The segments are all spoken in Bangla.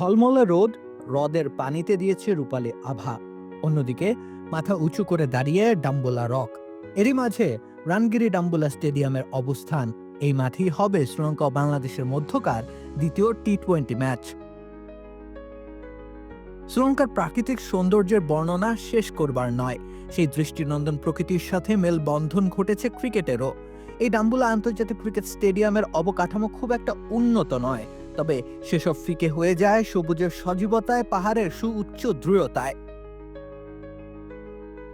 ঝলমলে রোদ হ্রদের পানিতে দিয়েছে রূপালী আভা। অন্যদিকে মাথা উঁচু করে দাঁড়িয়ে ডাম্বোলা রক। এরই মাঝে রানগিরি ডাম্বোলা স্টেডিয়ামের অবস্থান। এই মাঠেই হবে শ্রীলঙ্কা ও বাংলাদেশের মধ্যকার দ্বিতীয় টি টোয়েন্টি ম্যাচ। শ্রীলঙ্কার প্রাকৃতিক সৌন্দর্যের বর্ণনা শেষ করবার নয়। সেই দৃষ্টিনন্দন প্রকৃতির সাথে মেলবন্ধন ঘটেছে ক্রিকেটেরও। এই ডাম্বুলা আন্তর্জাতিক ক্রিকেট স্টেডিয়ামের অবকাঠামো খুব একটা উন্নত নয়। তবে সেসব ফিকে হয়ে যায় সবুজের সজীবতায়, পাহাড়ের সুউচ্চ দৃঢ়তায়।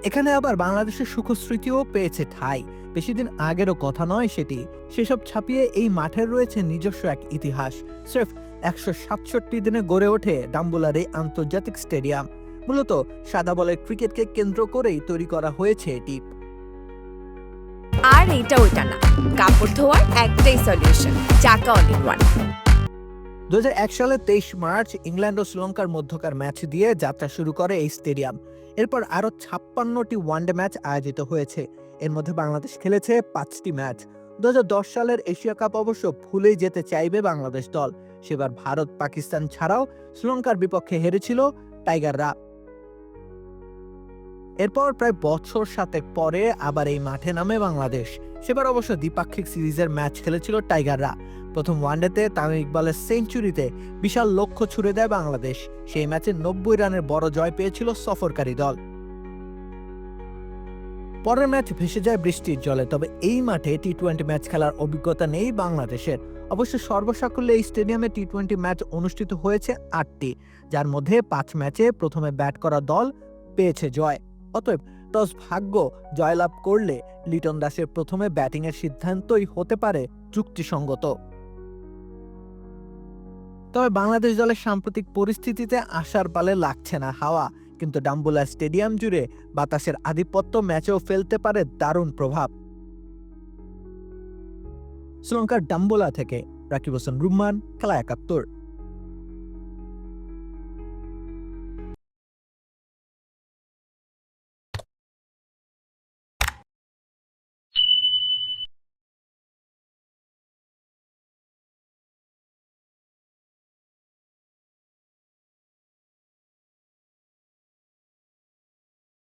এখানে আবার বাংলাদেশের সুখস্মৃতিও পেয়েছে ঠাঁই। বেশিদিন আগেরও কথা নয় সেটি। সেসব ছাপিয়ে এই মাঠের রয়েছে নিজস্ব এক ইতিহাস। স্রেফ একশো সাতষট্টি দিনে গড়ে ওঠে ডাম্বুলার এই আন্তর্জাতিক স্টেডিয়াম। মূলত সাদা বলের ক্রিকেটকে কেন্দ্র করেই তৈরি করা হয়েছে এটি। আর এইটা ওইটা না। কাপড় ধোয়ার একটাই সলিউশন চাকা অল ইন ওয়ান দু সালে তেইশ মার্চ ইংল্যান্ড ও শ্রীলঙ্কার মধ্যকার ম্যাচ দিয়ে যাত্রা শুরু করে এই স্টেডিয়াম। এরপর আরও ছাপ্পান্নটি ওয়ানডে ম্যাচ আয়োজিত হয়েছে। এর মধ্যে বাংলাদেশ খেলেছে পাঁচটি ম্যাচ। দু সালের এশিয়া কাপ অবশ্য ভুলেই যেতে চাইবে বাংলাদেশ দল। সেবার ভারত পাকিস্তান ছাড়াও শ্রীলঙ্কার বিপক্ষে হেরেছিল টাইগাররা। এরপর প্রায় বছর সাতেক পরে আবার এই মাঠে নামে বাংলাদেশ। সেবার অবশ্য দ্বিপাক্ষিক সিরিজের ম্যাচ খেলেছিল টাইগাররা। প্রথম ওয়ানডেতে তামিম ইকবালের সেঞ্চুরিতে বিশাল লক্ষ্য ছুড়ে দেয় বাংলাদেশ। সেই ম্যাচে নব্বই রানের বড় জয় পেয়েছিল সফরকারী দল। পরের ম্যাচ ভেসে যায় বৃষ্টির জলে, তবে এই মাঠে টি টোয়েন্টি ম্যাচ খেলার অভিজ্ঞতা নেই বাংলাদেশের। অবশ্য সর্বসাকুল্যে এই স্টেডিয়ামে টি টোয়েন্টি ম্যাচ অনুষ্ঠিত হয়েছে আটটি, যার মধ্যে পাঁচ ম্যাচে প্রথমে ব্যাট করা দল পেয়েছে জয়। অতএব টস ভাগ্য জয়লাভ করলে লিটন দাসের প্রথমে ব্যাটিংয়ের সিদ্ধান্তই হতে পারে যুক্তিসঙ্গত। তবে বাংলাদেশ দলের সাম্প্রতিক পরিস্থিতিতে আসার পালে লাগছে না হাওয়া। কিন্তু ডাম্বুলা স্টেডিয়াম জুড়ে বাতাসের আধিপত্য ম্যাচেও ফেলতে পারে দারুণ প্রভাব। শ্রীলঙ্কার ডাম্বোলা থেকে রাকিব হোসেন রুম্মান, খেলা একাত্তর।